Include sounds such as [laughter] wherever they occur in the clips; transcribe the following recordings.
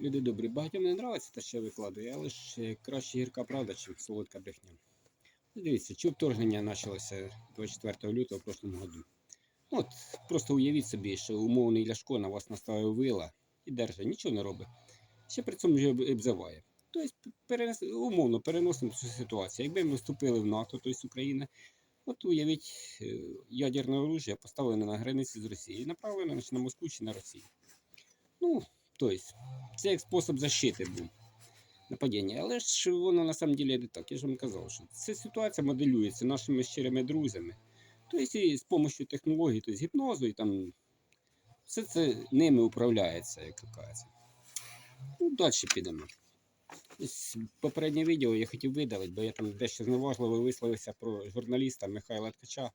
Люди добрі, багатьом не подобається те, що я викладаю, але ж е, краще гірка правда, ніж солодка брехня. Ну, Дивіться, чи вторгнення почалося 24 лютого в прошлому году. Ну, от, просто уявіть собі, що умовний Ляшко на вас наставив вила і держить, нічого не робить. Ще при цьому вже обзиває. Тобто, перенес, умовно переносимо цю ситуацію. Якби ми вступили в НАТО, тобто Україна, от уявіть, е, ядерне оружие поставлене на границі з Росією, направлене на Москву чи на Росію. Ну, тобто, це як спосіб защити був нападіння. Але ж воно на самом деле не так. Я ж вам казав, що ця ситуація моделюється нашими щирими друзями. Тобто з допомогою технологій, тобто гіпнозу і там все це ними управляється, як кажеться. Ну, далі підемо. Попереднє відео я хотів видалити, бо я там дещо зневажливо висловився про журналіста Михайла Ткача.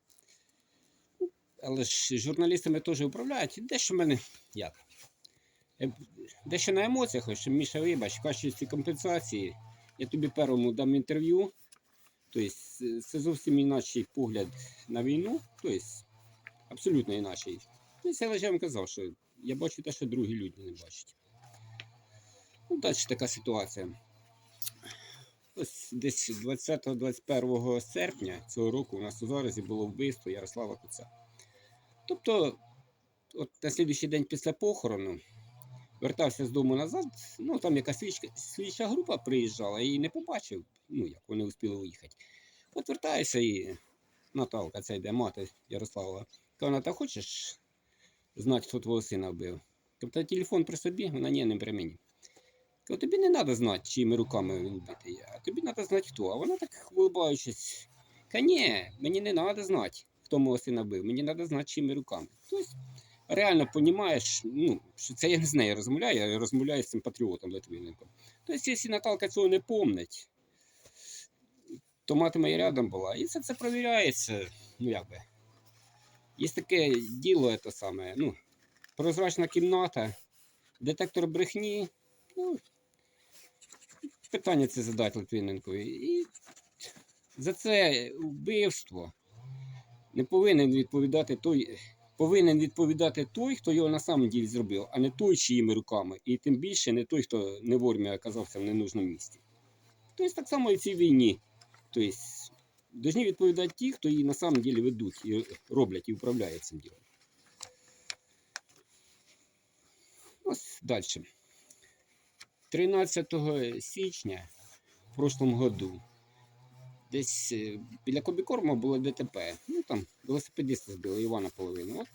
Ну, Але ж журналістами теж управляють. І дещо в мене як? Е, Дещо на емоціях, що Міша, вибач, в качестві компенсації. Я тобі першому дам інтерв'ю. Тобто, це зовсім інакший погляд на війну. Тобто, абсолютно інакший. Тобто, я вам казав, що я бачу те, що другі люди не бачать. Ну, далі така ситуація. Ось десь 20-21 серпня цього року у нас у Зарозі було вбивство Ярослава Куца. Тобто, от на слідуючий день після похорону вертався з дому назад, ну там якась слідча, слідча група приїжджала і не побачив, ну як вони успіли уїхати. От вертаюся і Наталка, це йде мати Ярослава. Каже, та хочеш знати, хто твого сина вбив? Тобто телефон при собі, вона ні, не при мені. Кажу, тобі не треба знати, чиїми руками він битий, а тобі треба знати хто. А вона так вилибаючись, каже, ні, мені не треба знати, хто мого сина бив, мені треба знати, чиїми руками. Тобто, реально розумієш, ну, що це я не з нею розмовляю, я розмовляю з цим патріотом Литвиненком. Тобто, якщо Наталка цього не помнить, то мати моя рядом була. І це, це провіряється, ну як би. Є таке діло, це саме, ну, прозрачна кімната, детектор брехні. Ну, питання це задати Литвиненкові. І за це вбивство не повинен відповідати той, повинен відповідати той, хто його на самом ділі зробив, а не той, чиїми руками. І тим більше не той, хто не вовремя оказався в ненужному місці. Тобто так само і в цій війні. Тобто, повинні відповідати ті, хто її на самом ділі ведуть і роблять і управляють цим ділом. Ось далі. 13 січня в прошлом году десь е, біля Кобікорма було ДТП. Ну там велосипедиста збили Івана половину. От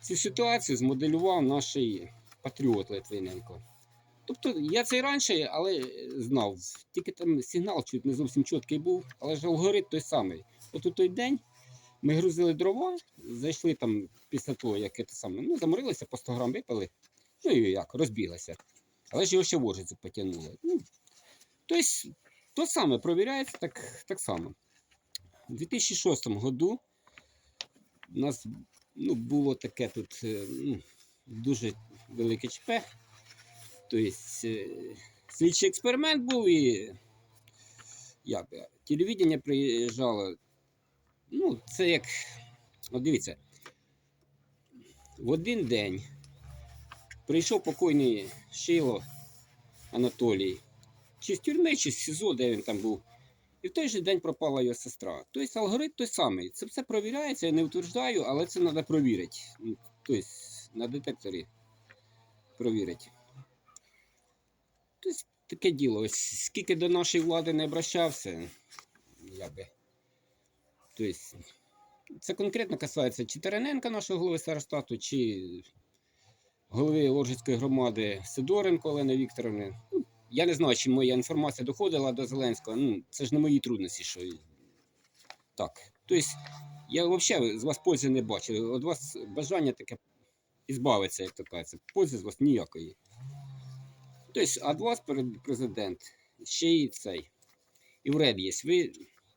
цю ситуацію змоделював наш патріот Литвиненко. Тобто я це і раніше, але знав. Тільки там сигнал чуть не зовсім чіткий був, але ж алгоритм той самий. От у той день ми грузили дрова, зайшли там після того, як це саме, ну, заморилися, по 100 грам випили, ну і як, розбіглися. Але ж його ще вожицю потягнули. Ну, тобто, то саме провіряється так, так само. У 2006 году у нас ну, було таке тут е, ну, дуже велике ЧП. Тобто, е, слідчий експеримент був і як, телевідення приїжджало. Ну, це як. От дивіться, в один день прийшов покойний Шило Анатолій, чи з тюрми, чи з СІЗО, де він там був. І в той же день пропала його сестра. Тобто алгоритм той самий. Це все провіряється, я не утверждаю, але це треба провірити. Ну, Тобто на детекторі провірити. Тобто таке діло. Ось скільки до нашої влади не обращався, я би. Тобто, це конкретно касається чи Терененка, нашого голови старостату, чи голови Оржицької громади Сидоренко Олени Вікторовни. Ну, я не знаю, чи моя інформація доходила до Зеленського. Ну, це ж не мої трудності, що так. Тобто, я взагалі з вас пользи не бачу. От вас бажання таке ізбавитися, як то кажеться. Пользи з вас ніякої. Тобто, а до вас президент ще й цей. І вред є. Ви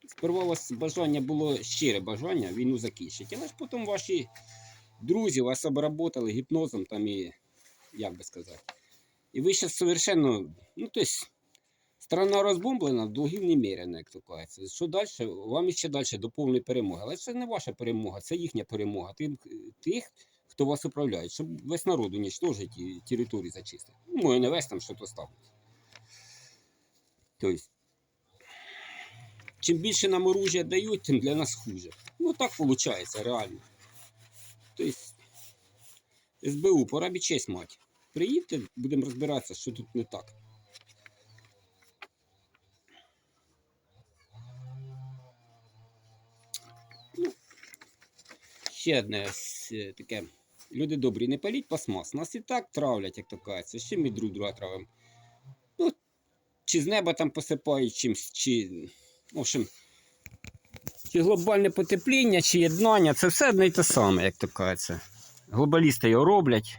сперва у вас бажання було щире бажання війну закінчити, але ж потім ваші друзі вас обработали гіпнозом там і, як би сказати. І ви зараз совершенно, ну тобто, страна розбомблена, долгів немерено, як то кажеться. Що далі? Вам ще далі до повної перемоги. Але це не ваша перемога, це їхня перемога. Тим, тих, хто вас управляє, щоб весь народ уничтожить і територію зачистити. Ну, і не весь там щось ставить. Тобто, чим більше нам оружия дають, тим для нас хуже. Ну так виходить, реально. Тобто, СБУ, пора б честь мати. Приїдьте, будемо розбиратися, що тут не так. Ну, Ще одне е, таке. Люди добрі, не паліть пластмас. Нас і так травлять, як то кажеться. Ще ми друг друга травимо. Ну, чи з неба там посипають чимсь, чи. В общем, чи глобальне потепління, чи єднання, це все одне й те саме, як то кажеться. Глобалісти його роблять.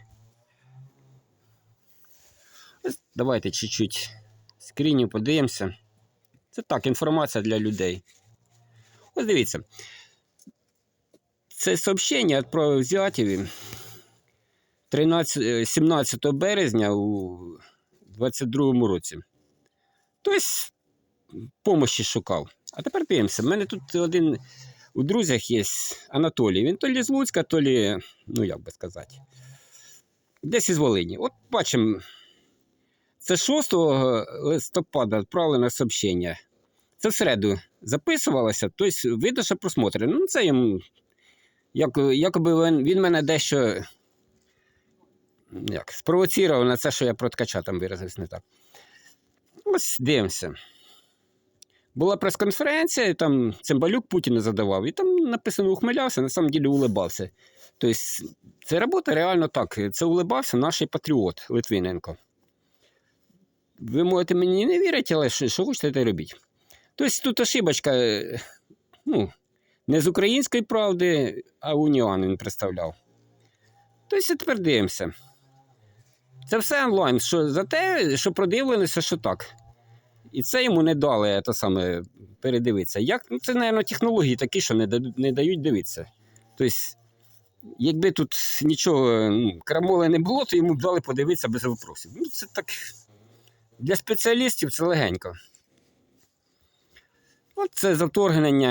Ось Давайте чуть-чуть скрінів подивимося. Це так, інформація для людей. Ось дивіться. Це сообщення відправив Взятєві 13, е, 17 березня у 22 році. Тобто, помощі шукав. А тепер дивимося. У мене тут один у друзях є Анатолій. Він то лі з Луцька, то лі, ну як би сказати, десь із Волині. От бачимо, це 6 листопада відправлене сообщення. Це в середу записувалося, тобто що просмотри. Ну, це йому, як, якоби він, він мене дещо як, спровоцірував на це, що я про ткача там виразився не так. Ось дивимося. Була прес-конференція, і там Цимбалюк Путіна задавав, і там написано ухмилявся, на самом деле улибався. Тобто, це робота реально так. Це улибався наш патріот Литвиненко. Ви можете мені не вірити, але що, що хочете, те робіть. Тобто тут ошибочка, е, ну, не з української правди, а Уніан він представляв. Тобто тепер дивимося. Це все онлайн. Що за те, що продивленися, що так. І це йому не дали те саме передивитися. Як? Ну, це, мабуть, технології такі, що не дають, не дають дивитися. Тобто, якби тут нічого ну, крамоли не було, то йому б дали подивитися без вопросів. Ну, це так. Для спеціалістів це легенько. От це за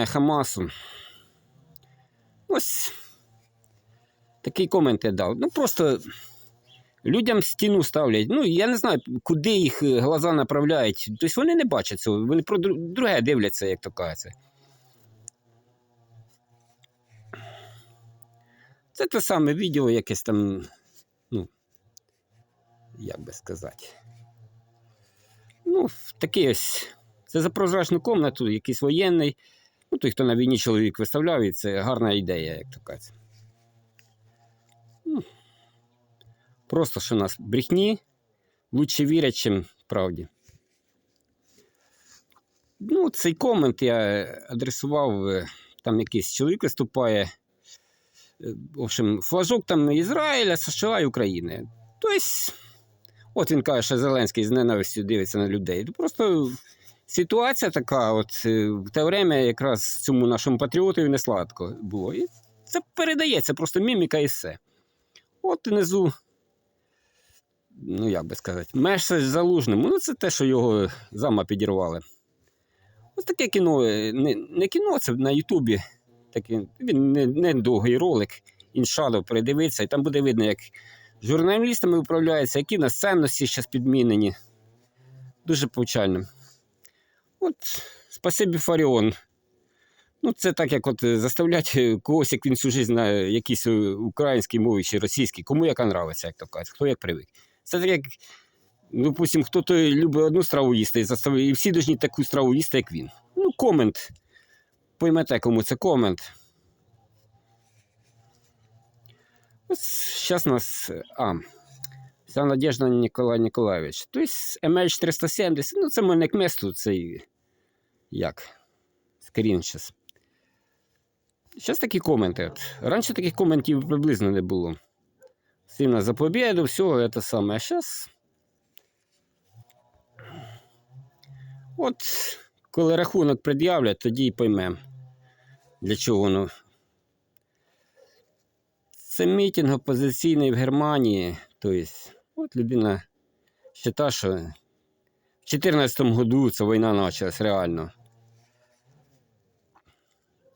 Хамасу. Ось такий комент я дав. Ну просто людям стіну ставлять. Ну, я не знаю, куди їх е, глаза направляють. Тобто вони не бачать цього, вони про друге дивляться, як то кажеться. Це те саме відео, якесь там, ну, як би сказати. Ну, такий ось. Це за прозрачну комнату, якийсь воєнний. Ну, той, хто на війні чоловік виставляв, і це гарна ідея, як то кажеться. Ну, Просто що у нас брехні лучше вірять, чим правді. Ну, цей комент я адресував, е, там якийсь чоловік виступає. Е, В общем, флажок там Ізраїля, США і України. Тобто, от він каже, що Зеленський з ненавистю дивиться на людей. Ну, Просто ситуація така, от е, в те время якраз цьому нашому патріотові не сладко було. І це передається, просто міміка і все. От внизу ну як би сказати, Меседж залужному. Ну, це те, що його зама підірвали. Ось таке кіно, е, не, не кіно, це на Ютубі. Такий, він не, не довгий ролик, іншадо передивиться, і там буде видно, як журналістами управляються, які на цінності зараз підмінені. Дуже повчально. От, спасибі Фаріон. Ну, це так, як от е, заставлять е, когось, як він всю життя на якійсь е, українській мові чи російській, кому яка нравиться, як то кажуть, хто як привик. Це так як, допустим, хто-то любить одну страву їсти і заставляє, і всі повинні таку страву їсти, як він. Ну, комент. Поймете, кому це комент. Ось зараз нас. А, вся Надежда Ніколай Ніколаєвич. Тобто MH370, ну це мене к месту, цей як? Скрін зараз. Зараз такі коменти. Раніше таких коментів приблизно не було. Сильно за победу, все це саме. А зараз. От, коли рахунок пред'являть, тоді й поймемо, для чого воно. Це мітинг опозиційний в Германії. Тобто, от людина вважає, що в 2014 году ця війна почалась реально.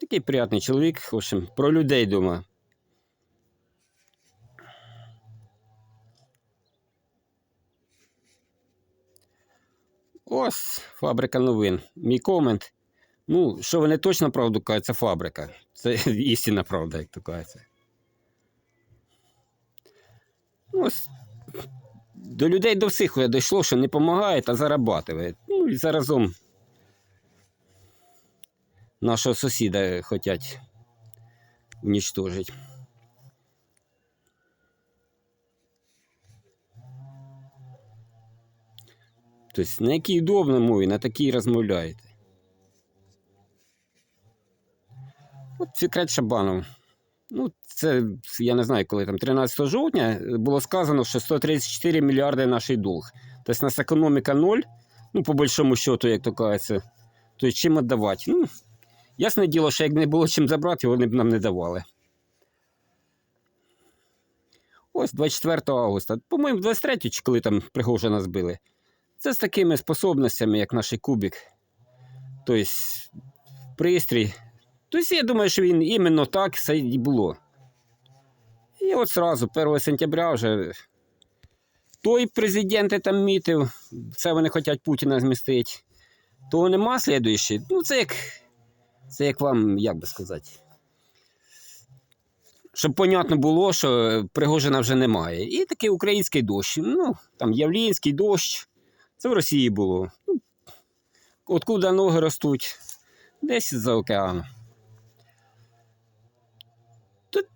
Такий приятний чоловік, в общем, про людей думає. Ось фабрика новин. Мій комент. Ну, що вони точно правду кажуть, це фабрика. Це [laughs] істинна правда, як то кажеться. Ось до людей до всіх дійшло, що не допомагають, а зарабатують. Ну і заразом нашого сусіда хочуть уничтожити. Тобто, на якій удобній мові, на такій розмовляєте. От секрет Шабанов. Ну, це я не знаю, коли там 13 жовтня було сказано, що 134 мільярди наш долг. Тобто у нас економіка ноль, ну, по большому счету, як то кажеться. Тобто чим віддавати? Ну, ясне діло, що як не було чим забрати, вони б нам не давали. Ось 24 августа. По-моєму, 23 чи коли там Пригожина збили. Це з такими способностями, як наш кубик. Тобто, пристрій. Тобто, я думаю, що він іменно так все і було. І от сразу, 1 сентября вже той президент там мітив, це вони хочуть Путіна змістити. То нема слідуючий. Ну, це як. Це як вам, як би сказати. Щоб понятно було, що Пригожина вже немає. І такий український дощ. Ну, там Явлінський дощ. Це в Росії було. Ну, Откуда ноги ростуть? Десь з-за океану. Тут,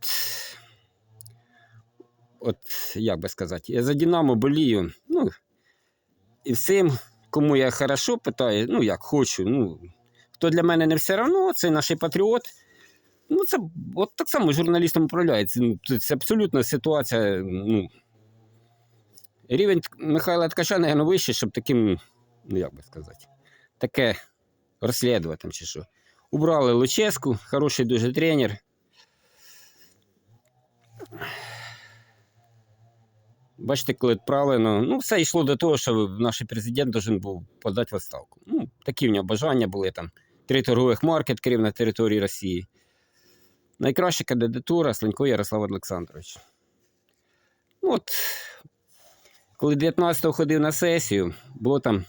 от як би сказати, я за Динамо болію. Ну, і всім, кому я хорошо питаю, ну як хочу, ну, хто для мене не все одно, це наш патріот. Ну, це от так само журналістом управляється. Ну, це, абсолютно ситуація. Ну, рівень Михайла Ткача, наверное, вищий, щоб таким, ну як би сказати, таке розслідувати чи що. Убрали Луческу, хороший дуже тренер. Бачите, коли відправлено, ну, все йшло до того, що наш президент должен був подати відставку. Ну, такі в нього бажання були там. Три торгових марки відкрив на території Росії. Найкраща кандидатура Сланько Ярослав Олександрович. Ну, От, коли 19-го ходив на сесію, було там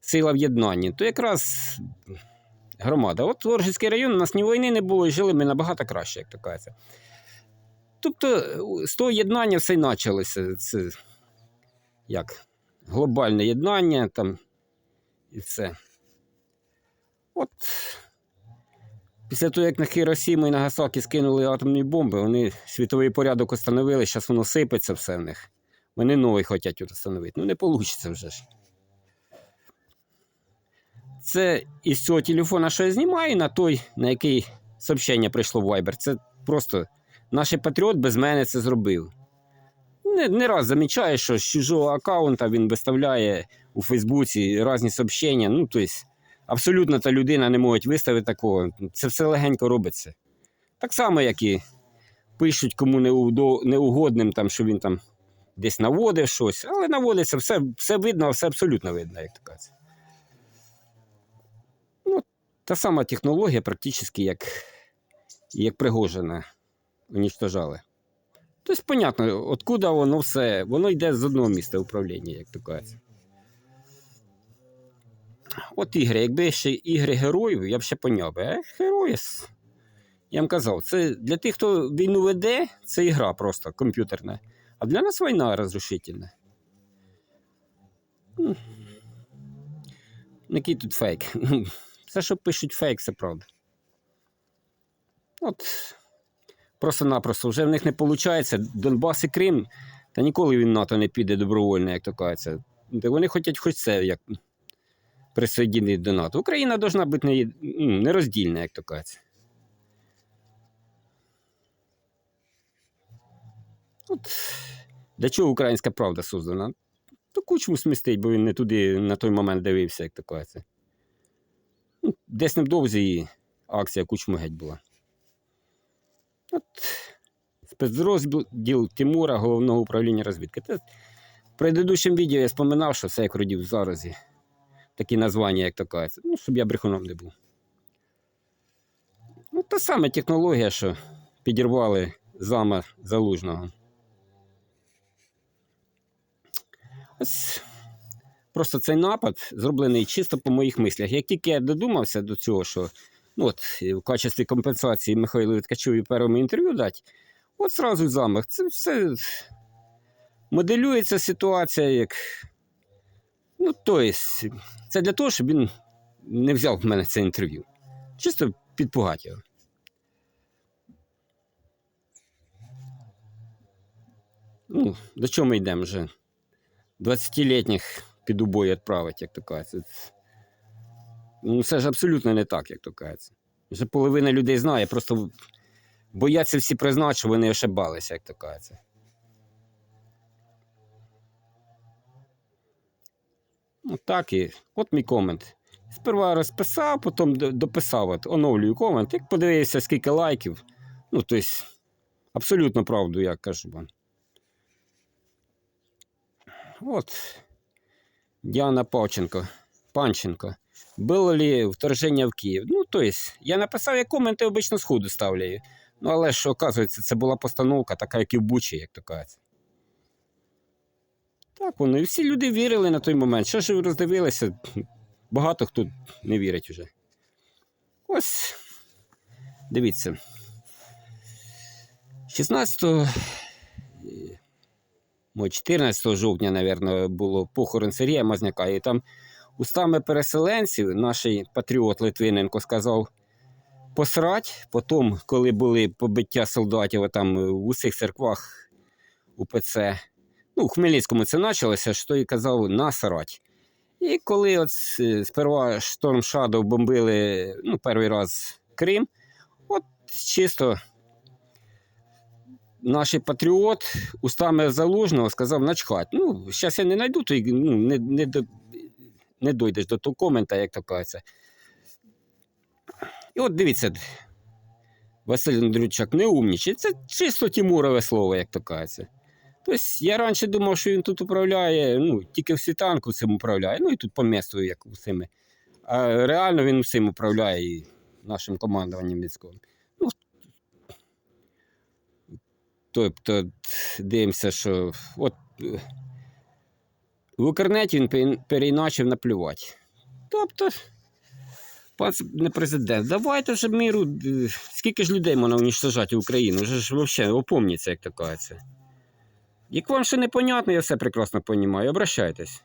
сила в єднанні, то якраз громада. От Оржицький район, у нас ні війни не було, і жили ми набагато краще, як то кажеться. Тобто, з того єднання все й почалося. Це як глобальне єднання там і все. От після того, як на Хіросіму і Нагасакі скинули атомні бомби, вони світовий порядок установили, зараз воно сипеться все в них. Вони новий хочуть встановити. Ну, не вийде вже ж. Це із цього телефона, що я знімаю, на той, на який сообщення прийшло в Viber. Це просто наш патріот без мене це зробив. Не, не раз замічаю, що з чужого аккаунта він виставляє у Фейсбуці різні сообщення. Ну, тобто, абсолютно та людина не може виставити такого. Це все легенько робиться. Так само, як і пишуть кому неугодним, там, що він там десь наводив щось, але наводиться все, все видно, все абсолютно видно, як кажеться. Ну, та сама технологія, практично, як, як Пригожина уничтожали. Тобто, понятно, откуда воно все, воно йде з одного місця управління, як то кажеться. От ігри, якби ще ігри героїв, я б ще поняв би. А герої. Я вам казав, це для тих, хто війну веде, це ігра просто комп'ютерна. А для нас війна розрушительна. Ну, Який тут фейк? [laughs] Все, що пишуть фейк, це правда. От. Просто-напросто вже в них не виходить. Донбас і Крим, та ніколи він НАТО не піде добровольно, як то кажеться. Та вони хочуть хоч це як присоединити до НАТО. Україна повинна бути ну, нероздільна, як то кажеться. От для чого українська правда создана? То кучму смістить, бо він не туди на той момент дивився, як то кажеться. Ну, Десь невдовзі акція кучму геть була. От спецрозділ Тимура головного управління розвідки. Це в предыдущому відео я споминав, що це як родів в заразі. Такі названня, як то кажеться. Ну, щоб я брехуном не був. Ну, та сама технологія, що підірвали зама залужного. Ось Просто цей напад зроблений чисто по моїх мислях. Як тільки я додумався до цього, що от, е, в качестві компенсації Михайлу Ткачові першому інтерв'ю дати, от зразу замах. Це все моделюється ситуація як. Ну, тобто, це для того, щоб він не взяв в мене це інтерв'ю. Чисто підпугати. Ну, до чого ми йдемо вже? 20-літніх під убой відправити, як то кажеться. Ну, це ж абсолютно не так, як то кажеться. Вже половина людей знає, просто бояться всі признати, що вони ошибалися, як то кажеться. Ну, так і. От мій комент. Сперва розписав, потім дописав, от, оновлюю комент. Як подивився, скільки лайків. Ну, тобто, абсолютно правду, я кажу вам. От. Діана Павченко. Панченко. Було ли вторження в Київ? Ну, то я написав, я коменти обично сходу ставляю. Ну, але ж, оказується, це була постановка, така, як і в Бучі, як то кажеться. Так воно. І всі люди вірили на той момент. Що ж ви роздивилися? Багато хто не вірить вже. Ось. Дивіться. 16 е, 14 жовтня, мабуть, було похорон Сергія Мазняка, і там устами переселенців наш патріот Литвиненко сказав посрать. Потім, коли були побиття солдатів там в усіх церквах УПЦ, ну, у Хмельницькому це почалося, що той казав насрать. І коли от сперва Шторм Шадов бомбили ну, перший раз Крим, от чисто наш патріот устами залужного сказав начхать. Ну, зараз я не знайду, то ну, не, не, не дойдеш до того комента, як то кажеться. І от дивіться, Василь Андрійчак не умнічий. Це чисто Тимурове слово, як то кажеться. Тобто я раніше думав, що він тут управляє, ну, тільки в світанку цим управляє, ну і тут по місту, як усіми. А реально він всім управляє і нашим командуванням військовим. Ну, тобто, дивимося, що от в Укрнеті він пе- переіначив наплювати. Тобто, пан не президент, давайте вже міру, е, скільки ж людей можна уничтожати Україну, вже ж взагалі опомніться, як то кажеться. Як вам ще непонятно, я все прекрасно розумію, обращайтесь.